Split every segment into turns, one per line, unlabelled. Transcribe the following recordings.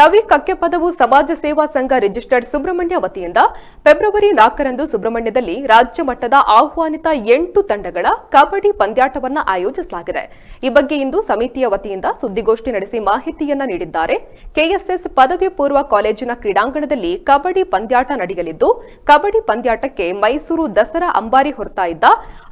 ರವಿ ಕಕ್ಕೆಪದವು ಸಮಾಜ ಸೇವಾ ಸಂಘ ರಿಜಿಸ್ಟರ್ಡ್ ಸುಬ್ರಹ್ಮಣ್ಯ ವತಿಯಿಂದ ಫೆಬ್ರವರಿ ನಾಲ್ಕರಂದು ಸುಬ್ರಹ್ಮಣ್ಯದಲ್ಲಿ ರಾಜ್ಯ ಮಟ್ಟದ ಆಹ್ವಾನಿತ ಎಂಟು ತಂಡಗಳ ಕಬಡ್ಡಿ ಪಂದ್ಯಾಟವನ್ನು ಆಯೋಜಿಸಲಾಗಿದೆ. ಈ ಬಗ್ಗೆ ಇಂದು ಸಮಿತಿಯ ವತಿಯಿಂದ ಸುದ್ದಿಗೋಷ್ಠಿ ನಡೆಸಿ ಮಾಹಿತಿಯನ್ನ ನೀಡಿದ್ದಾರೆ. ಕೆಎಸ್ಎಸ್ ಪದವಿ ಪೂರ್ವ ಕಾಲೇಜಿನ ಕ್ರೀಡಾಂಗಣದಲ್ಲಿ ಕಬಡ್ಡಿ ಪಂದ್ಯಾಟ ನಡೆಯಲಿದ್ದು, ಕಬಡ್ಡಿ ಪಂದ್ಯಾಟಕ್ಕೆ ಮೈಸೂರು ದಸರಾ ಅಂಬಾರಿ ಹೊರತಾ ಇದ್ದ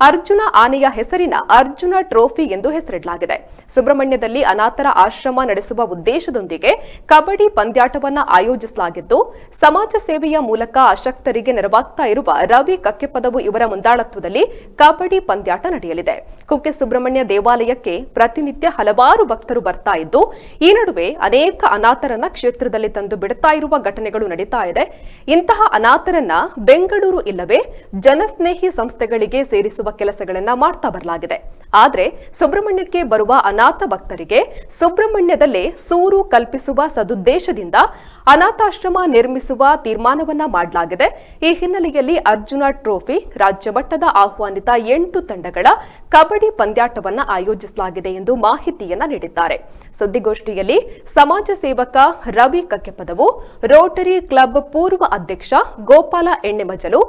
ಅರ್ಜುನ ಆನೆಯ ಹೆಸರಿನ ಅರ್ಜುನ ಟ್ರೋಫಿ ಎಂದು ಹೆಸರಿಡಲಾಗಿದೆ. ಸುಬ್ರಹ್ಮಣ್ಯದಲ್ಲಿ ಅನಾಥರ ಆಶ್ರಮ ನಡೆಸುವ ಉದ್ದೇಶದೊಂದಿಗೆ ಕಬಡ್ಡಿ ಪಂದ್ಯಾಟವನ್ನ ಆಯೋಜಿಸಲಾಗಿದ್ದು, ಸಮಾಜ ಸೇವೆಯ ಮೂಲಕ ಅಶಕ್ತರಿಗೆ ನೆರವಾಗ್ತಾ ಇರುವ ರವಿ ಕಕ್ಕೆಪದವು ಇವರ ಮುಂದಾಳತ್ವದಲ್ಲಿ ಕಬಡ್ಡಿ ಪಂದ್ಯಾಟ ನಡೆಯಲಿದೆ. ಕುಕ್ಕೆ ಸುಬ್ರಹ್ಮಣ್ಯ ದೇವಾಲಯಕ್ಕೆ ಪ್ರತಿನಿತ್ಯ ಹಲವಾರು ಭಕ್ತರು ಬರ್ತಾ ಇದ್ದು, ಈ ನಡುವೆ ಅನೇಕ ಅನಾಥರನ್ನ ಕ್ಷೇತ್ರದಲ್ಲಿ ತಂದು ಬಿಡುತ್ತಾ ಇರುವ ಘಟನೆಗಳು ನಡೀತಾ ಇದೆ. ಇಂತಹ ಅನಾಥರನ್ನ ಬೆಂಗಳೂರು ಇಲ್ಲವೇ ಜನಸ್ನೇಹಿ ಸಂಸ್ಥೆಗಳಿಗೆ ಸೇರಿಸುವ ಕೆಲಸಗಳನ್ನ ಮಾಡ್ತಾ ಬರಲಾಗಿದೆ. ಆದರೆ ಸುಬ್ರಹ್ಮಣ್ಯಕ್ಕೆ ಬರುವ ಅನಾಥ ಭಕ್ತರಿಗೆ ಸುಬ್ರಹ್ಮಣ್ಯದಲ್ಲೇ ಸೂರು ಕಲ್ಪಿಸುವ ಸದುದ್ದೇಶದಿಂದ ಅನಾಥಾಶ್ರಮ ನಿರ್ಮಿಸುವ ತೀರ್ಮಾನವನ್ನ ಮಾಡಲಾಗಿದೆ. ಈ ಹಿನ್ನೆಲೆಯಲ್ಲಿ ಅರ್ಜುನ ಟ್ರೋಫಿ ರಾಜ್ಯ ಮಟ್ಟದ ಆಹ್ವಾನಿತ ಎಂಟು ತಂಡಗಳ ಕಬಡ್ಡಿ ಪಂದ್ಯಾಟವನ್ನ ಆಯೋಜಿಸಲಾಗಿದೆ ಎಂದು ಮಾಹಿತಿಯನ್ನ ನೀಡಿದ್ದಾರೆ. ಸುದ್ದಿಗೋಷ್ಠಿಯಲ್ಲಿ ಸಮಾಜ ಸೇವಕ ರವಿ ಕಕ್ಕೆಪದವು, ರೋಟರಿ ಕ್ಲಬ್ ಪೂರ್ವ ಅಧ್ಯಕ್ಷ ಗೋಪಾಲ ಎಣ್ಣೆಮಜಲು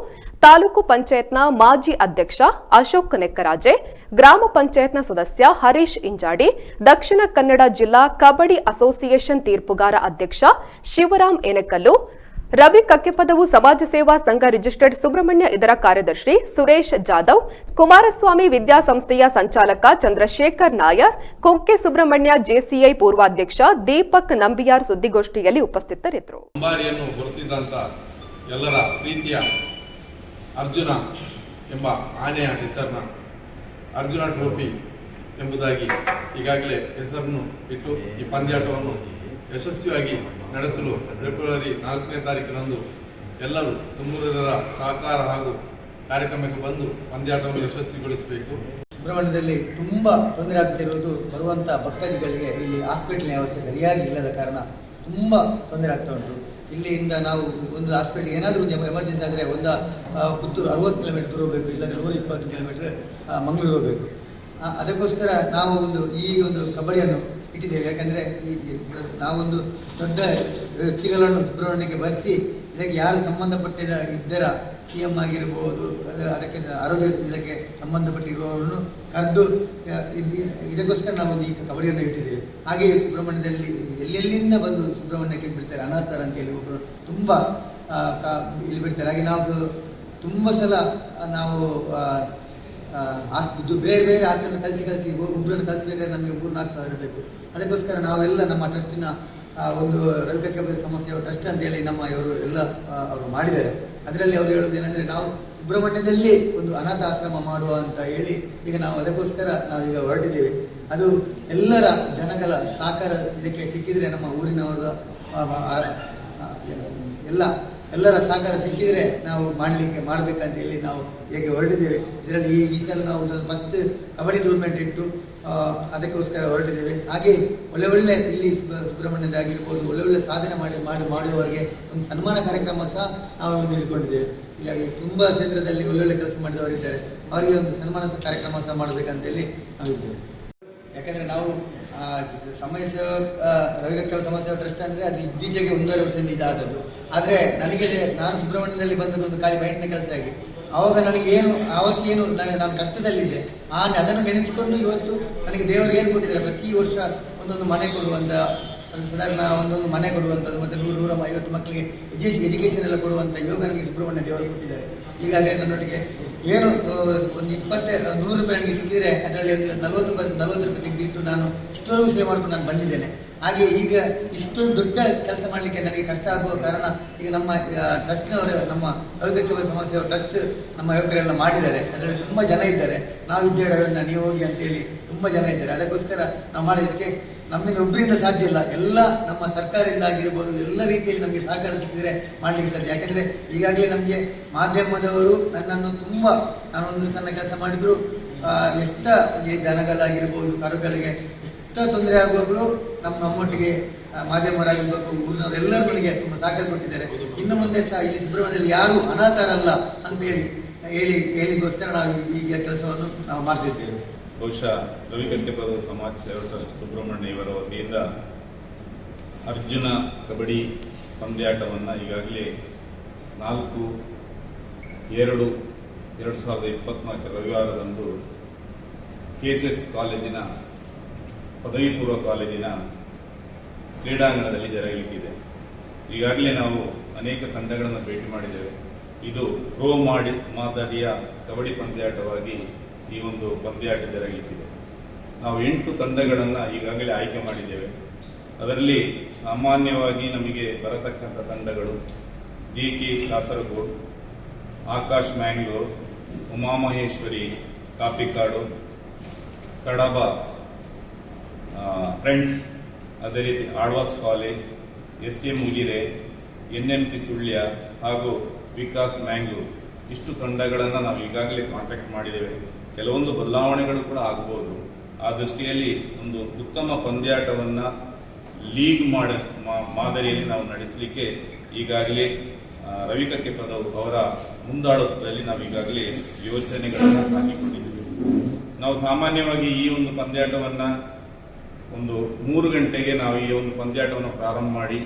ತಾಲೂಕು ಪಂಚಾಯತ್ನ ಮಾಜಿ ಅಧ್ಯಕ್ಷ ಅಶೋಕ್ ನೆಕ್ಕರಾಜೆ, ಗ್ರಾಮ ಪಂಚಾಯತ್ನ ಸದಸ್ಯ ಹರೀಶ್ ಇಂಜಾಡಿ, ದಕ್ಷಿಣ ಕನ್ನಡ ಜಿಲ್ಲಾ ಕಬಡ್ಡಿ ಅಸೋಸಿಯೇಷನ್ ತೀರ್ಪುಗಾರ ಅಧ್ಯಕ್ಷ ಶಿವರಾಮ್ ಎನಕಲ್ಲು, ರವಿ ಕಕ್ಕೆಪದವು ಸಮಾಜ ಸೇವಾ ಸಂಘ ರಿಜಿಸ್ಟರ್ಡ್ ಸುಬ್ರಹ್ಮಣ್ಯ ಇದರ ಕಾರ್ಯದರ್ಶಿ ಸುರೇಶ್ ಜಾಧವ್, ಕುಮಾರಸ್ವಾಮಿ ವಿದ್ಯಾಸಂಸ್ಥೆಯ ಸಂಚಾಲಕ ಚಂದ್ರಶೇಖರ್ ನಾಯರ್, ಕುಕ್ಕೆ ಸುಬ್ರಹ್ಮಣ್ಯ ಜೆಸಿಐ ಪೂರ್ವಾಧ್ಯಕ್ಷ ದೀಪಕ್ ನಂಬಿಯಾರ್ ಸುದ್ದಿಗೋಷ್ಠಿಯಲ್ಲಿ ಉಪಸ್ಥಿತರಿದ್ದರು.
ಅರ್ಜುನ ಎಂಬ ಆನೆಯ ಹೆಸರನ್ನ ಅರ್ಜುನ ಟ್ರೋಫಿ ಎಂಬುದಾಗಿ ಈಗಾಗಲೇ ಹೆಸರನ್ನು ಇಟ್ಟು ಈ ಪಂದ್ಯಾಟವನ್ನು ಯಶಸ್ವಿಯಾಗಿ ನಡೆಸಲು ಫೆಬ್ರವರಿ ನಾಲ್ಕನೇ ತಾರೀಕಿನಂದು ಎಲ್ಲರೂ ತುಂಬುವುದರ ಸಹಕಾರ ಹಾಗೂ ಕಾರ್ಯಕ್ರಮಕ್ಕೆ ಬಂದು ಪಂದ್ಯಾಟವನ್ನು ಯಶಸ್ವಿಗೊಳಿಸಬೇಕು.
ಸುಬ್ರಹ್ಮಣ್ಯದಲ್ಲಿ ತುಂಬ ತೊಂದರೆ ಆಗ್ತಿರುವುದು ಬರುವಂಥ ಭಕ್ತಾದಿಗಳಿಗೆ ಇಲ್ಲಿ ಹಾಸ್ಪಿಟಲ್ ವ್ಯವಸ್ಥೆ ಸರಿಯಾಗಿ ಇಲ್ಲದ ಕಾರಣ ತುಂಬ ತೊಂದರೆ ಆಗ್ತಾ ಉಂಟು. ಇಲ್ಲಿಂದ ನಾವು ಒಂದು ಹಾಸ್ಪಿಟ್ಲ್ ಏನಾದರೂ ಒಂದು ಎಮರ್ಜೆನ್ಸಿ ಆದರೆ ಒಂದು ಪುತ್ತೂರು ಅರವತ್ತು ಕಿಲೋಮೀಟರ್ ದೂರ ಹೋಗಬೇಕು, ಇಲ್ಲಾಂದರೆ ನೂರ ಇಪ್ಪತ್ತು ಕಿಲೋಮೀಟರ್ ಮಂಗಳೂರು ಹೋಗಬೇಕು. ಅದಕ್ಕೋಸ್ಕರ ನಾವು ಒಂದು ಈ ಒಂದು ಕಬಡ್ಡಿಯನ್ನು ಇಟ್ಟಿದ್ದೇವೆ. ಯಾಕಂದರೆ ನಾವೊಂದು ದೊಡ್ಡ ವ್ಯಕ್ತಿಗಳನ್ನು ಸುಬ್ರಹ್ಮಣ್ಯಕ್ಕೆ ಬರೆಸಿ ಇದಕ್ಕೆ ಯಾರು ಸಂಬಂಧಪಟ್ಟಿದ ಇದ್ದರ ಸಿ ಎಂ ಆಗಿರ್ಬೋದು ಅದು ಅದಕ್ಕೆ ಆರೋಗ್ಯ ಇದಕ್ಕೆ ಸಂಬಂಧಪಟ್ಟಿರುವವರನ್ನು ಕರೆದು ಇದಕ್ಕೋಸ್ಕರ ನಾವು ಈ ಕಬಡ್ಡಿಯನ್ನು ಇಟ್ಟಿದ್ದೇವೆ. ಹಾಗೆಯೇ ಸುಬ್ರಹ್ಮಣ್ಯದಲ್ಲಿ ಎಲ್ಲೆಲ್ಲಿಂದ ಬಂದು ಸುಬ್ರಹ್ಮಣ್ಯಕ್ಕೆ ಬಿಡ್ತಾರೆ ಅನಾಥರ ಅಂತೇಳಿ ಒಬ್ಬರು ತುಂಬ ಇಲ್ಲಿ ಬಿಡ್ತಾರೆ. ಹಾಗೆ ನಾವು ತುಂಬ ಸಲ ನಾವು ಆ, ಆ, ಬೇರೆ ಬೇರೆ ಆಸ್ಪತ್ರೆ ಕಲಿಸಿ ಕಲಿಸಿ ಒಬ್ಬರನ್ನು ಕಲಿಸಬೇಕಾದ್ರೆ ನಮಗೆ ಮೂರು ನಾಲ್ಕು ಸಾವಿರ ಬೇಕು. ಅದಕ್ಕೋಸ್ಕರ ನಾವೆಲ್ಲ ನಮ್ಮ ಟ್ರಸ್ಟಿನ ಒಂದು ರವಿಕಕ್ಕೆ ಸಮಸ್ಯೆ ಟ್ರಸ್ಟ್ ಅಂತೇಳಿ ನಮ್ಮ ಇವರು ಎಲ್ಲ ಅವರು ಮಾಡಿದ್ದಾರೆ. ಅದರಲ್ಲಿ ಅವರು ಹೇಳೋದು ಏನಂದ್ರೆ ನಾವು ಸುಬ್ರಹ್ಮಣ್ಯದಲ್ಲಿ ಒಂದು ಅನಾಥ ಆಶ್ರಮ ಮಾಡುವ ಅಂತ ಹೇಳಿ ಈಗ ನಾವು ಅದಕ್ಕೋಸ್ಕರ ನಾವು ಈಗ ಹೊರಟಿದ್ದೇವೆ. ಅದು ಎಲ್ಲರ ಜನಗಳ ಸಹಕಾರ ಇದಕ್ಕೆ ಸಿಕ್ಕಿದ್ರೆ ನಮ್ಮ ಊರಿನವರ ಎಲ್ಲ ಎಲ್ಲರ ಸಹಕಾರ ಸಿಕ್ಕಿದ್ರೆ ನಾವು ಮಾಡಲಿಕ್ಕೆ, ಮಾಡಬೇಕಂತ ಹೇಳಿ ನಾವು ಹೇಗೆ ಹೊರಟಿದ್ದೇವೆ. ಇದರಲ್ಲಿ ಈ ಈ ಸಲ ನಾವು ಫಸ್ಟ್ ಕಬಡ್ಡಿ ಟೂರ್ನಮೆಂಟ್ ಇಟ್ಟು ಅದಕ್ಕೋಸ್ಕರ ಹೊರಟಿದ್ದೇವೆ. ಹಾಗೆ ಒಳ್ಳೆ ಒಳ್ಳೆ ಇಲ್ಲಿ ಸುಬ್ರಹ್ಮಣ್ಯದ ಆಗಿರ್ಬೋದು, ಒಳ್ಳೆ ಒಳ್ಳೆ ಸಾಧನೆ ಮಾಡಿ ಮಾಡಿ, ಮಾಡುವವರಿಗೆ ಒಂದು ಸನ್ಮಾನ ಕಾರ್ಯಕ್ರಮ ಸಹ ನಾವು ಒಂದು ಇಟ್ಕೊಂಡಿದ್ದೇವೆ ಹೀಗಾಗಿ ತುಂಬ ಕ್ಷೇತ್ರದಲ್ಲಿ ಒಳ್ಳೊಳ್ಳೆ ಕೆಲಸ ಮಾಡಿದವರಿದ್ದಾರೆ. ಅವರಿಗೆ ಒಂದು ಸನ್ಮಾನ ಕಾರ್ಯಕ್ರಮ ಸಹ ಮಾಡಬೇಕಂತೇಳಿ ನಾವಿದ್ದೇವೆ. ಯಾಕಂದ್ರೆ ನಾವು ಸಮಸ್ಯೆ ಸಮಾಜ ಸೇವಾ ಟ್ರಸ್ಟ್ ಅಂದ್ರೆ ಅದು ಇತ್ತೀಚೆಗೆ ಒಂದೂವರೆ ವರ್ಷದಿಂದ ಇದಾದದ್ದು. ಆದ್ರೆ ನನಗೆ ನಾನು ಸುಬ್ರಹ್ಮಣ್ಯದಲ್ಲಿ ಬಂದದ್ದು ಒಂದು ಖಾಲಿ ಬೈಟ್ನ ಕೆಲಸ ಆಗಿ. ಆವಾಗ ನನಗೆ ಏನು, ಆವತ್ತೇನು ನಾನು ಕಷ್ಟದಲ್ಲಿದ್ದೆ. ಆ ಅದನ್ನು ನೆನೆಸಿಕೊಂಡು ಇವತ್ತು ನನಗೆ ದೇವರು ಏನು ಕೊಟ್ಟಿದ್ದಾರೆ? ಪ್ರತಿ ವರ್ಷ ಒಂದೊಂದು ಮನೆ ಕೊಡುವಂತ, ಅದು ಸಾಧಾರಣ ಒಂದೊಂದು ಮನೆ ಕೊಡುವಂಥದ್ದು, ಮತ್ತೆ ನೂರು, ನೂರ ಐವತ್ತು ಮಕ್ಕಳಿಗೆ ಎಜುಕೇಶನ್ ಎಲ್ಲ ಕೊಡುವಂಥ ಯೋಗ ನನಗೆ ಸುಬ್ರಹ್ಮಣ್ಯ ದೇವರು ಕೊಟ್ಟಿದ್ದಾರೆ. ಈಗಾಗಲೇ ನನ್ನೊಟ್ಟಿಗೆ ಏನು ಒಂದು ಇಪ್ಪತ್ತೇ ನೂರು ರೂಪಾಯಿ ನನಗೆ ಸಿಕ್ಕಿದ್ರೆ ಅದರಲ್ಲಿ ಒಂದು ನಲವತ್ತು ನಲವತ್ತು ರೂಪಾಯಿ ತೆಗೆದಿಟ್ಟು ನಾನು ಇಷ್ಟವರೆಗೂ ಸೇವ್ ಮಾಡ್ಕೊಂಡು ನಾನು ಬಂದಿದ್ದೇನೆ. ಹಾಗೆ ಈಗ ಇಷ್ಟೊಂದು ದೊಡ್ಡ ಕೆಲಸ ಮಾಡಲಿಕ್ಕೆ ನನಗೆ ಕಷ್ಟ ಆಗುವ ಕಾರಣ ಈಗ ನಮ್ಮ ಟ್ರಸ್ಟ್ನವರು, ನಮ್ಮ ಅವಿಗತ್ಯ ಸಮಸ್ಯೆ ಟ್ರಸ್ಟ್ ನಮ್ಮ ಯುವಕರೆಲ್ಲ ಮಾಡಿದ್ದಾರೆ. ಅದರಲ್ಲಿ ತುಂಬ ಜನ ಇದ್ದಾರೆ. ನಾವು ಇದ್ದೇವೆ ನೀವು ಹೋಗಿ ಅಂತೇಳಿ ತುಂಬ ಜನ ಇದ್ದಾರೆ. ಅದಕ್ಕೋಸ್ಕರ ನಾವು ಮಾಡಿದ್ದಕ್ಕೆ ನಮ್ಮಿಂದ ಒಬ್ಬರಿಂದ ಸಾಧ್ಯ ಇಲ್ಲ. ಎಲ್ಲ ನಮ್ಮ ಸರ್ಕಾರದಿಂದ ಆಗಿರ್ಬೋದು ಎಲ್ಲ ರೀತಿಯಲ್ಲಿ ನಮಗೆ ಸಹಕಾರ ಸಿಕ್ಕಿದ್ರೆ ಮಾಡ್ಲಿಕ್ಕೆ ಸಾಧ್ಯ. ಯಾಕೆಂದರೆ ಈಗಾಗಲೇ ನಮಗೆ ಮಾಧ್ಯಮದವರು ನನ್ನನ್ನು ತುಂಬ, ನಾನೊಂದು ಸಣ್ಣ ಕೆಲಸ ಮಾಡಿದ್ರು. ಎಷ್ಟ ಈ ದನಗಳಾಗಿರ್ಬೋದು, ಕರುಗಳಿಗೆ ಎಷ್ಟ ತೊಂದರೆ ಆಗುವಾಗಲೂ ನಮ್ಮ ನಮ್ಮೊಟ್ಟಿಗೆ ಮಾಧ್ಯಮರಾಗಿರ್ಬೇಕು ಊರಿನವರೆಲ್ಲರೂ ತುಂಬ ಸಹಕಾರ ಕೊಟ್ಟಿದ್ದಾರೆ. ಇನ್ನು ಮುಂದೆ ಸಹ ಇಲ್ಲಿ ಸುಬ್ರಹ್ಮಣ್ಯದಲ್ಲಿ ಯಾರು ಅನಾಥರಲ್ಲ ಅಂತ ಹೇಳಿ ಹೇಳಿ, ಹೇಳಿಗೋಸ್ಕರ ನಾವು ಈ ಕೆಲಸವನ್ನು ನಾವು ಮಾಡ್ತಿದ್ದೇವೆ.
ಬಹುಶಃ ರವಿ ಗಂಟೆಪದ ಸಮಾಜ ಸೇವಾ ಟ್ರಸ್ಟ್ ಸುಬ್ರಹ್ಮಣ್ಯ ಇವರ ವತಿಯಿಂದ ಅರ್ಜುನ ಕಬಡ್ಡಿ ಪಂದ್ಯಾಟವನ್ನು ಈಗಾಗಲೇ ನಾಲ್ಕು, ಎರಡು ಎರಡು ಸಾವಿರದ ಇಪ್ಪತ್ನಾಲ್ಕು ರವಿವಾರದಂದು ಕೆ ಎಸ್ ಎಸ್ ಕಾಲೇಜಿನ ಪದವಿ ಪೂರ್ವ ಕಾಲೇಜಿನ ಕ್ರೀಡಾಂಗಣದಲ್ಲಿ ಜರಗಲಿಕ್ಕಿದೆ. ಈಗಾಗಲೇ ನಾವು ಅನೇಕ ತಂಡಗಳನ್ನು ಭೇಟಿ ಮಾಡಿದ್ದೇವೆ. ಇದು ಪ್ರೋ ಮಾಡಿ ಮಾದರಿಯ ಕಬಡ್ಡಿ ಪಂದ್ಯಾಟವಾಗಿ ಈ ಒಂದು ಪಂದ್ಯಾಟ ಜರಗಲಿಕ್ಕಿದೆ ನಾವು ಎಂಟು ತಂಡಗಳನ್ನು ಈಗಾಗಲೇ ಆಯ್ಕೆ ಮಾಡಿದ್ದೇವೆ. ಅದರಲ್ಲಿ ಸಾಮಾನ್ಯವಾಗಿ ನಮಗೆ ಬರತಕ್ಕಂಥ ತಂಡಗಳು G K Kasaragod, Akash Mangalore, Umamaheshwari, Kapikad, Kadaba friends, ಅದೇ ರೀತಿ Alva's college S T M Ujire N M C Sullia ಹಾಗೂ ವಿಕಾಸ್ ಮ್ಯಾಂಗ್ಳೂರ್. ಇಷ್ಟು ತಂಡಗಳನ್ನು ನಾವು ಈಗಾಗಲೇ ಕಾಂಟ್ಯಾಕ್ಟ್ ಮಾಡಿದ್ದೇವೆ. ಕೆಲವೊಂದು ಬದಲಾವಣೆಗಳು ಕೂಡ ಆಗ್ಬೋದು. ಆ ದೃಷ್ಟಿಯಲ್ಲಿ ಒಂದು ಉತ್ತಮ ಪಂದ್ಯಾಟವನ್ನು ಲೀಗ್ ಮಾಡ ಮಾದರಿಯಲ್ಲಿ ನಾವು ನಡೆಸಲಿಕ್ಕೆ ಈಗಾಗಲೇ ರವಿಕಕ್ಕೆ ರವಿ ಅವರ ಮುಂದಾಳತ್ವದಲ್ಲಿ ನಾವು ಈಗಾಗಲೇ ಯೋಚನೆಗಳನ್ನು ಹಾಕಿಕೊಂಡಿದ್ದೇವೆ. ನಾವು ಸಾಮಾನ್ಯವಾಗಿ ಈ ಒಂದು ಪಂದ್ಯಾಟವನ್ನ ಒಂದು ಮೂರು ಗಂಟೆಗೆ ನಾವು ಈ ಒಂದು ಪಂದ್ಯಾಟವನ್ನು ಪ್ರಾರಂಭ ಮಾಡಿ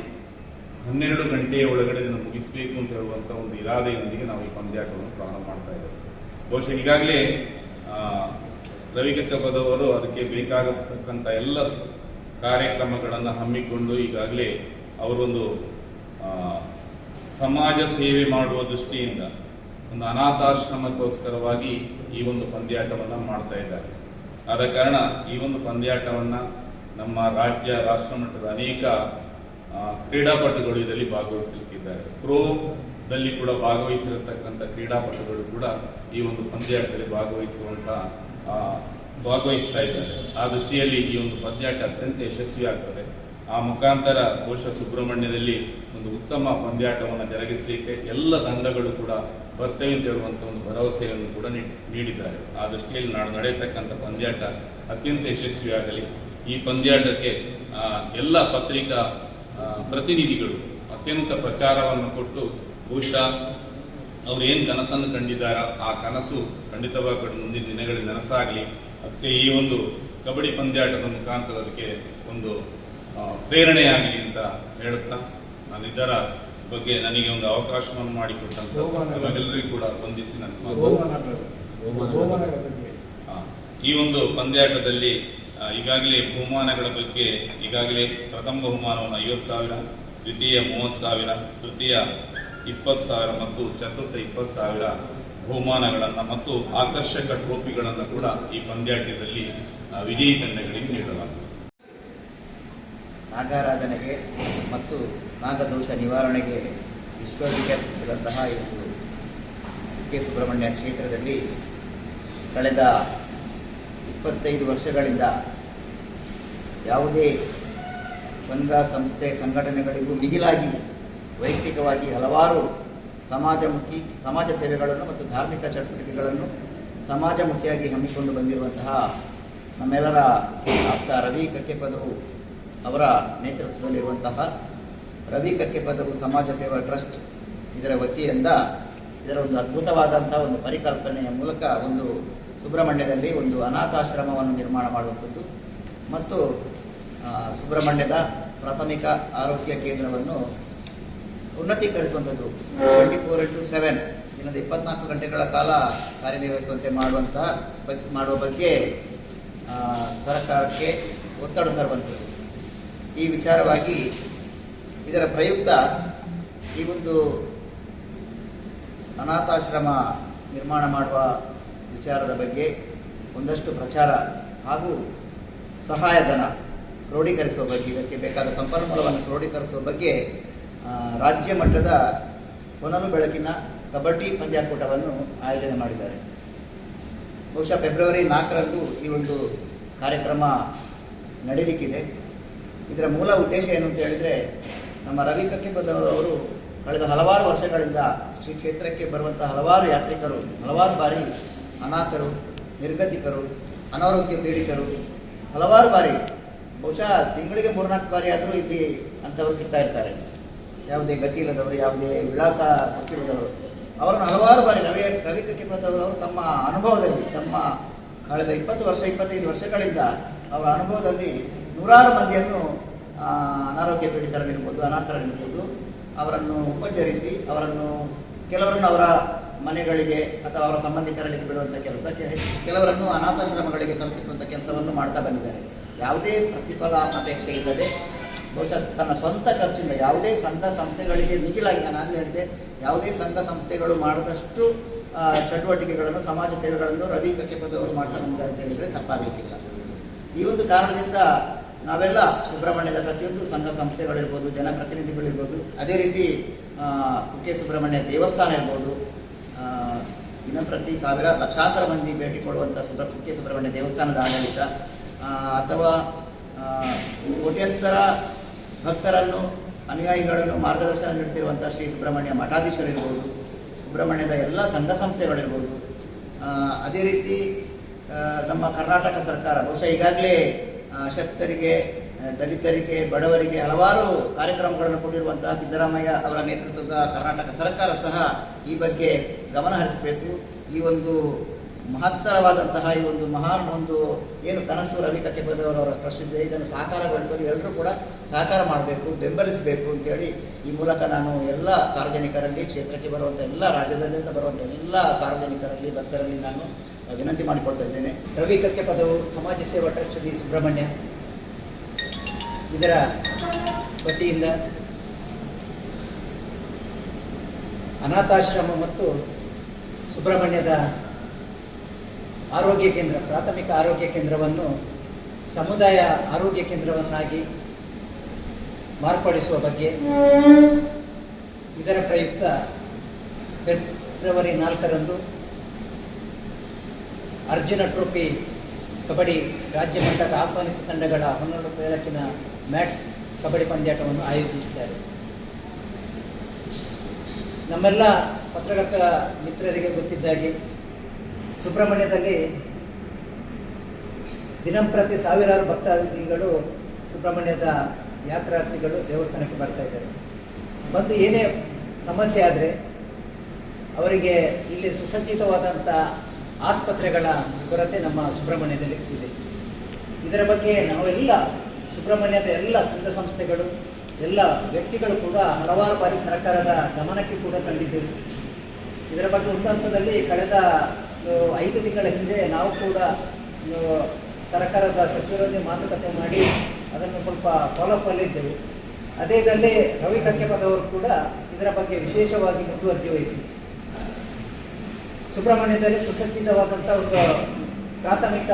ಹನ್ನೆರಡು ಗಂಟೆಯ ಒಳಗಡೆ ಇದನ್ನು ಮುಗಿಸಬೇಕು ಅಂತ ಹೇಳುವಂತ ಒಂದು ಇರಾದೆಯೊಂದಿಗೆ ನಾವು ಈ ಪಂದ್ಯಾಟವನ್ನು ಪ್ರಾರಂಭ ಮಾಡ್ತಾ ಇದ್ದೇವೆ. ಬಹುಶಃ ಈಗಾಗಲೇ ಬದವರು ಅದಕ್ಕೆ ಬೇಕಾಗತಕ್ಕಂಥ ಎಲ್ಲ ಕಾರ್ಯಕ್ರಮಗಳನ್ನು ಹಮ್ಮಿಕೊಂಡು ಈಗಾಗಲೇ ಅವರೊಂದು ಸಮಾಜ ಸೇವೆ ಮಾಡುವ ದೃಷ್ಟಿಯಿಂದ ಒಂದು ಅನಾಥಾಶ್ರಮಕ್ಕೋಸ್ಕರವಾಗಿ ಈ ಒಂದು ಪಂದ್ಯಾಟವನ್ನು ಮಾಡ್ತಾ ಇದ್ದಾರೆ. ಆದ ಕಾರಣ ಈ ಒಂದು ಪಂದ್ಯಾಟವನ್ನು ನಮ್ಮ ರಾಜ್ಯ ರಾಷ್ಟ್ರ ಮಟ್ಟದ ಅನೇಕ ಕ್ರೀಡಾಪಟುಗಳು ಇದರಲ್ಲಿ ಭಾಗವಹಿಸಲಿಕ್ಕಿದ್ದಾರೆ. ಪ್ರೋದಲ್ಲಿ ಕೂಡ ಭಾಗವಹಿಸಿರತಕ್ಕಂಥ ಕ್ರೀಡಾಪಟುಗಳು ಕೂಡ ಈ ಒಂದು ಪಂದ್ಯಾಟದಲ್ಲಿ ಭಾಗವಹಿಸುವಂತ ಭಾಗವಹಿಸ್ತಾ ಇದ್ದಾರೆ. ಆ ದೃಷ್ಟಿಯಲ್ಲಿ ಈ ಒಂದು ಪಂದ್ಯಾಟ ಅತ್ಯಂತ ಯಶಸ್ವಿ ಆಗ್ತದೆ ಆ ಮುಖಾಂತರ ಬಹುಶಃ ಸುಬ್ರಹ್ಮಣ್ಯದಲ್ಲಿ ಒಂದು ಉತ್ತಮ ಪಂದ್ಯಾಟವನ್ನು ಜರುಗಿಸಲಿಕ್ಕೆ ಎಲ್ಲ ತಂಡಗಳು ಕೂಡ ಬರ್ತೇವೆ ಅಂತ ಹೇಳುವಂತ ಒಂದು ಭರವಸೆಯನ್ನು ಕೂಡ ನೀಡ್- ನೀಡಿದ್ದಾರೆ. ಆ ದೃಷ್ಟಿಯಲ್ಲಿ ನಾಡು ನಡೆಯತಕ್ಕಂಥ ಪಂದ್ಯಾಟ ಅತ್ಯಂತ ಯಶಸ್ವಿಯಾಗಲಿ. ಈ ಪಂದ್ಯಾಟಕ್ಕೆ ಎಲ್ಲ ಪತ್ರಿಕಾ ಪ್ರತಿನಿಧಿಗಳು ಅತ್ಯಂತ ಪ್ರಚಾರವನ್ನು ಕೊಟ್ಟು ಬಹುಶಃ ಅವ್ರು ಏನು ಕನಸನ್ನು ಕಂಡಿದ್ದಾರ ಆ ಕನಸು ಖಂಡಿತವಾಗಿ ಮುಂದಿನ ದಿನಗಳಲ್ಲಿ ನನಸಾಗಲಿ. ಅದಕ್ಕೆ ಈ ಒಂದು ಕಬಡ್ಡಿ ಪಂದ್ಯಾಟದ ಮುಖಾಂತರ ಅದಕ್ಕೆ ಒಂದು ಪ್ರೇರಣೆಯಾಗಲಿ ಅಂತ ಹೇಳುತ್ತಾ? ನಾನು ಇದರ ಬಗ್ಗೆ ನನಗೆ ಒಂದು ಅವಕಾಶವನ್ನು ಮಾಡಿಕೊಟ್ಟಂತ ಎಲ್ಲರಿಗೂ ಕೂಡ ವಂದಿಸಿ ನನ್ನ ಈ ಒಂದು ಪಂದ್ಯಾಟದಲ್ಲಿ ಈಗಾಗಲೇ ಬಹುಮಾನಗಳ ಬಗ್ಗೆ ಈಗಾಗಲೇ ಪ್ರಥಮ ಬಹುಮಾನವನ್ನು ಐವತ್ತು ಸಾವಿರ ದ್ವಿತೀಯ ಮೂವತ್ತು ಸಾವಿರ ತೃತೀಯ ಇಪ್ಪತ್ತು ಸಾವಿರ ಮತ್ತು ಚತುರ್ಥ ಇಪ್ಪತ್ತು ಸಾವಿರ ಬಹುಮಾನಗಳನ್ನು ಮತ್ತು ಆಕರ್ಷಕ ಟ್ರೋಫಿಗಳನ್ನು ಕೂಡ ಈ ಪಂದ್ಯಾಟದಲ್ಲಿ ವಿಜಯಿ ತಂಡಗಳಿಗೆ ನೀಡಲಾಗುತ್ತದೆ
ನಾಗಾರಾಧನೆಗೆ ಮತ್ತು ನಾಗದೋಷ ನಿವಾರಣೆಗೆ ವಿಶ್ವವಿಖ್ಯಾತವಾದಂತಹ ಇದು ಕೆ. ಸುಬ್ರಹ್ಮಣ್ಯ ಕ್ಷೇತ್ರದಲ್ಲಿ ಕಳೆದ ಇಪ್ಪತ್ತೈದು ವರ್ಷಗಳಿಂದ ಯಾವುದೇ ಸಂಘ, ಸಂಸ್ಥೆ, ಸಂಘಟನೆಗಳಿಗೂ ಮಿಗಿಲಾಗಿ ವೈಯಕ್ತಿಕವಾಗಿ ಹಲವಾರು ಸಮಾಜಮುಖಿ, ಸಮಾಜ ಸೇವೆಗಳನ್ನು ಮತ್ತು ಧಾರ್ಮಿಕ ಚಟುವಟಿಕೆಗಳನ್ನು ಸಮಾಜಮುಖಿಯಾಗಿ ಹಮ್ಮಿಕೊಂಡು ಬಂದಿರುವಂತಹ ನಮ್ಮೆಲ್ಲರ ಆಪ್ತ ರವಿ ಕಕ್ಕೆಪದವು ಅವರ ನೇತೃತ್ವದಲ್ಲಿರುವಂತಹ ರವಿ ಕಕ್ಕೆಪದವು ಸಮಾಜ ಸೇವಾ ಟ್ರಸ್ಟ್ ಇದರ ವತಿಯಿಂದ ಇದರ ಒಂದು ಅದ್ಭುತವಾದಂತಹ ಒಂದು ಪರಿಕಲ್ಪನೆಯ ಮೂಲಕ ಒಂದು ಸುಬ್ರಹ್ಮಣ್ಯದಲ್ಲಿ ಒಂದು ಅನಾಥಾಶ್ರಮವನ್ನು ನಿರ್ಮಾಣ ಮಾಡುವಂಥದ್ದು ಮತ್ತು ಸುಬ್ರಹ್ಮಣ್ಯದ ಪ್ರಾಥಮಿಕ ಆರೋಗ್ಯ ಕೇಂದ್ರವನ್ನು ಉನ್ನತೀಕರಿಸುವಂಥದ್ದು. ಟ್ವೆಂಟಿ ಫೋರ್ ಇಂಟು ಸೆವೆನ್ ದಿನದ ಇಪ್ಪತ್ನಾಲ್ಕು ಗಂಟೆಗಳ ಕಾಲ ಕಾರ್ಯನಿರ್ವಹಿಸುವಂತೆ ಮಾಡುವಂತಹ ಮಾಡುವ ಬಗ್ಗೆ ಸರ್ಕಾರಕ್ಕೆ ಒತ್ತಡ ತರುವಂಥದ್ದು. ಈ ವಿಚಾರವಾಗಿ ಇದರ ಪ್ರಯುಕ್ತ ಈ ಒಂದು ಅನಾಥಾಶ್ರಮ ನಿರ್ಮಾಣ ಮಾಡುವ ವಿಚಾರದ ಬಗ್ಗೆ ಒಂದಷ್ಟು ಪ್ರಚಾರ ಹಾಗೂ ಸಹಾಯಧನ ಕ್ರೋಢೀಕರಿಸುವ ಬಗ್ಗೆ, ಇದಕ್ಕೆ ಬೇಕಾದ ಸಂಪನ್ಮೂಲವನ್ನು ಕ್ರೋಢೀಕರಿಸುವ ಬಗ್ಗೆ ರಾಜ್ಯ ಮಟ್ಟದ ಹೊನಲು ಬೆಳಕಿನ ಕಬಡ್ಡಿ ಪಂದ್ಯಾಕೂಟವನ್ನು ಆಯೋಜನೆ ಮಾಡಿದ್ದಾರೆ. ಬಹುಶಃ ಫೆಬ್ರವರಿ ನಾಲ್ಕರಂದು ಈ ಒಂದು ಕಾರ್ಯಕ್ರಮ ನಡೀಲಿಕ್ಕಿದೆ. ಇದರ ಮೂಲ ಉದ್ದೇಶ ಏನು ಅಂತ ಹೇಳಿದರೆ, ನಮ್ಮ ರವಿ ಕಕ್ಕಿಬದ್ದವರು ಕಳೆದ ಹಲವಾರು ವರ್ಷಗಳಿಂದ ಶ್ರೀ ಕ್ಷೇತ್ರಕ್ಕೆ ಬರುವಂಥ ಹಲವಾರು ಯಾತ್ರಿಕರು, ಹಲವಾರು ಬಾರಿ ಅನಾಥರು, ನಿರ್ಗತಿಕರು, ಅನಾರೋಗ್ಯ ಪೀಡಿತರು, ಹಲವಾರು ಬಾರಿ, ಬಹುಶಃ ತಿಂಗಳಿಗೆ ಮೂರ್ನಾಲ್ಕು ಬಾರಿ ಆದರೂ ಇಲ್ಲಿ ಅಂಥವರು ಸಿಗ್ತಾ ಇರ್ತಾರೆ. ಯಾವುದೇ ಗತಿ ಇಲ್ಲದವರು, ಯಾವುದೇ ವಿಳಾಸ ಗೊತ್ತಿಲ್ಲದವರು ಅವರನ್ನು ಹಲವಾರು ಬಾರಿ ರವಿ ರವಿ ಕಕ್ಕಿಪದವರು ತಮ್ಮ ಅನುಭವದಲ್ಲಿ, ತಮ್ಮ ಕಳೆದ ಇಪ್ಪತ್ತು ವರ್ಷ, ಇಪ್ಪತ್ತೈದು ವರ್ಷಗಳಿಂದ ಅವರ ಅನುಭವದಲ್ಲಿ ನೂರಾರು ಮಂದಿಯನ್ನು ಅನಾರೋಗ್ಯ ಪೀಡಿತರನ್ನಿರ್ಬೋದು ಅನಾಥರನ್ನಿರ್ಬೋದು ಅವರನ್ನು ಉಪಚರಿಸಿ, ಅವರನ್ನು ಕೆಲವರನ್ನು ಅವರ ಮನೆಗಳಿಗೆ ಅಥವಾ ಅವರ ಸಂಬಂಧಿಕರಲ್ಲಿ ಬಿಡುವಂಥ ಕೆಲಸ ಕೆಲವರನ್ನು ಅನಾಥಾಶ್ರಮಗಳಿಗೆ ತಲುಪಿಸುವಂಥ ಕೆಲಸವನ್ನು ಮಾಡ್ತಾ ಬಂದಿದ್ದಾರೆ. ಯಾವುದೇ ಪ್ರತಿಫಲ ಅಪೇಕ್ಷೆ ಇಲ್ಲದೆ ಬಹುಶಃ ತನ್ನ ಸ್ವಂತ ಖರ್ಚಿಂದ ಯಾವುದೇ ಸಂಘ ಸಂಸ್ಥೆಗಳಿಗೆ ಮಿಗಿಲಾಗಿ ನಾನು ಆಗಲೇ ಹೇಳಿದೆ ಯಾವುದೇ ಸಂಘ ಸಂಸ್ಥೆಗಳು ಮಾಡಿದಷ್ಟು ಚಟುವಟಿಕೆಗಳನ್ನು ಸಮಾಜ ಸೇವೆಗಳನ್ನು ರವಿ ಕಕ್ಕೆಪದವರು ಮಾಡ್ತಾ ಬಂದಿದ್ದಾರೆ ಅಂತ ಹೇಳಿದರೆ ತಪ್ಪಾಗಲಿಕ್ಕಿಲ್ಲ. ಈ ಒಂದು ಕಾರಣದಿಂದ ನಾವೆಲ್ಲ ಸುಬ್ರಹ್ಮಣ್ಯದ ಪ್ರತಿಯೊಂದು ಸಂಘ ಸಂಸ್ಥೆಗಳಿರ್ಬೋದು ಜನಪ್ರತಿನಿಧಿಗಳಿರ್ಬೋದು ಅದೇ ರೀತಿ ಕುಕ್ಕೆ ಸುಬ್ರಹ್ಮಣ್ಯ ದೇವಸ್ಥಾನ ಇರ್ಬೋದು ಆ, ದಿನ ಪ್ರತಿ ಸಾವಿರ ಲಕ್ಷಾಂತರ ಮಂದಿ ಭೇಟಿ ಕೊಡುವಂಥ ಸುಬ್ರ ಕುಕ್ಕೆ ಸುಬ್ರಹ್ಮಣ್ಯ ದೇವಸ್ಥಾನದ ಆಡಳಿತ ಅಥವಾ ಕೋಟ್ಯಂತರ ಭಕ್ತರನ್ನು, ಅನುಯಾಯಿಗಳನ್ನು ಮಾರ್ಗದರ್ಶನ ನೀಡ್ತಿರುವಂಥ ಶ್ರೀ ಸುಬ್ರಹ್ಮಣ್ಯ ಮಠಾಧೀಶರಿರ್ಬೋದು ಸುಬ್ರಹ್ಮಣ್ಯದ ಎಲ್ಲ ಸಂಘ ಸಂಸ್ಥೆಗಳಿರ್ಬೋದು. ಅದೇ ರೀತಿ ನಮ್ಮ ಕರ್ನಾಟಕ ಸರ್ಕಾರ ಬಹುಶಃ ಈಗಾಗಲೇ ಶಕ್ತರಿಗೆ ದಲಿತರಿಗೆ, ಬಡವರಿಗೆ ಹಲವಾರು ಕಾರ್ಯಕ್ರಮಗಳನ್ನು ಕೊಟ್ಟಿರುವಂತಹ ಸಿದ್ದರಾಮಯ್ಯ ಅವರ ನೇತೃತ್ವದ ಕರ್ನಾಟಕ ಸರ್ಕಾರ ಸಹ ಈ ಬಗ್ಗೆ ಗಮನ ಹರಿಸಬೇಕು. ಈ ಒಂದು ಮಹತ್ತರವಾದಂತಹ ಈ ಒಂದು ಮಹಾನ್ ಒಂದು ಏನು ಕನಸು ರವಿ ಟ್ರಸ್ಟ್ ಇದೆ ಇದನ್ನು ಸಾಕಾರಗೊಳಿಸಲು ಎಲ್ಲರೂ ಕೂಡ ಸಹಕಾರ ಮಾಡಬೇಕು, ಬೆಂಬಲಿಸಬೇಕು ಅಂತೇಳಿ ಈ ಮೂಲಕ ನಾನು ಎಲ್ಲ ಸಾರ್ವಜನಿಕರಲ್ಲಿ, ಕ್ಷೇತ್ರಕ್ಕೆ ಬರುವಂಥ ಎಲ್ಲ ರಾಜ್ಯದಾದ್ಯಂತ ಬರುವಂಥ ಎಲ್ಲ ಸಾರ್ವಜನಿಕರಲ್ಲಿ, ಭಕ್ತರಲ್ಲಿ ನಾನು ವಿನಂತಿ ಮಾಡಿಕೊಳ್ತಾ ಇದ್ದೇನೆ.
ರವಿ ಕಕ್ಕೆ ಪದವು ಸಮಾಜ ಸೇವಾ ಟ್ರಸ್ಟ್ ಡಿ ಸುಬ್ರಹ್ಮಣ್ಯ. ಇದರ ವತಿಯಿಂದ ಅನಾಥಾಶ್ರಮ ಮತ್ತು ಸುಬ್ರಹ್ಮಣ್ಯದ ಆರೋಗ್ಯ ಕೇಂದ್ರ, ಪ್ರಾಥಮಿಕ ಆರೋಗ್ಯ ಕೇಂದ್ರವನ್ನು ಸಮುದಾಯ ಆರೋಗ್ಯ ಕೇಂದ್ರವನ್ನಾಗಿ ಮಾರ್ಪಡಿಸುವ ಬಗ್ಗೆ ಇದರ ಪ್ರಯುಕ್ತ ಫೆಬ್ರವರಿ ನಾಲ್ಕರಂದು ಅರ್ಜುನ ಟ್ರೋಫಿ ಕಬಡ್ಡಿ ರಾಜ್ಯ ಮಟ್ಟದ ಆಹ್ವಾನಿತ ತಂಡಗಳ ಹನ್ನೊಂದು ಬೆಳಕಿನ ಮ್ಯಾಟ್ ಕಬಡ್ಡಿ ಪಂದ್ಯಾಟವನ್ನು ಆಯೋಜಿಸಿದ್ದಾರೆ. ನಮ್ಮೆಲ್ಲ ಪತ್ರಕರ್ತರ ಮಿತ್ರರಿಗೆ ಗೊತ್ತಿದ್ದಾಗೆ ಸುಬ್ರಹ್ಮಣ್ಯದಲ್ಲಿ ದಿನಂಪ್ರತಿ ಸಾವಿರಾರು ಭಕ್ತಾದಿಗಳು ಸುಬ್ರಹ್ಮಣ್ಯದ ಯಾತ್ರಾರ್ಥಿಗಳು ದೇವಸ್ಥಾನಕ್ಕೆ ಬರ್ತಾ ಇದ್ದಾರೆ. ಬಂದು ಏನೇ ಸಮಸ್ಯೆ ಆದರೆ ಅವರಿಗೆ ಇಲ್ಲಿ ಸುಸಜ್ಜಿತವಾದಂಥ ಆಸ್ಪತ್ರೆಗಳ ಕೊರತೆ ನಮ್ಮ ಸುಬ್ರಹ್ಮಣ್ಯದಲ್ಲಿ ಇದೆ. ಇದರ ಬಗ್ಗೆ ನಾವೆಲ್ಲ ಸುಬ್ರಹ್ಮಣ್ಯದ ಎಲ್ಲ ಸಂಘ ಸಂಸ್ಥೆಗಳು, ಎಲ್ಲ ವ್ಯಕ್ತಿಗಳು ಕೂಡ ಹಲವಾರು ಬಾರಿ ಸರ್ಕಾರದ ಗಮನಕ್ಕೆ ಕೂಡ ತಂದಿದ್ದೆವು. ಇದರ ಬಗ್ಗೆ ಒಂದು ಹಂತದಲ್ಲಿ ಕಳೆದ ಐದು ತಿಂಗಳ ಹಿಂದೆ ನಾವು ಕೂಡ ಸರ್ಕಾರದ ಸಚಿವರೊಂದಿಗೆ ಮಾತುಕತೆ ಮಾಡಿ ಅದನ್ನು ಸ್ವಲ್ಪ ಫಾಲೋಅಪ್ ಅದೇ ಇದರಲ್ಲಿ ರವಿ ಕಕ್ಕೆಪದವರು ಕೂಡ ಇದರ ಬಗ್ಗೆ ವಿಶೇಷವಾಗಿ ಮುತುವರ್ಜಿ ವಹಿಸಿ. ಸುಬ್ರಹ್ಮಣ್ಯದಲ್ಲಿ ಸುಸಜ್ಜಿತವಾದಂಥ ಒಂದು ಪ್ರಾಥಮಿಕ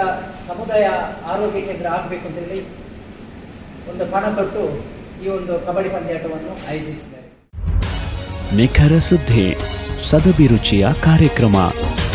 ಸಮುದಾಯ ಆರೋಗ್ಯ ಕೇಂದ್ರ ಆಗಬೇಕು ಅಂತೇಳಿ ಒಂದು ಪಣ ತೊಟ್ಟು ಈ ಒಂದು ಕಬಡ್ಡಿ ಪಂದ್ಯಾಟವನ್ನು ಆಯೋಜಿಸಿದ್ದಾರೆ.
ನಿಖರ ಸುದ್ದಿ, ಸದಭಿರುಚಿಯ ಕಾರ್ಯಕ್ರಮ.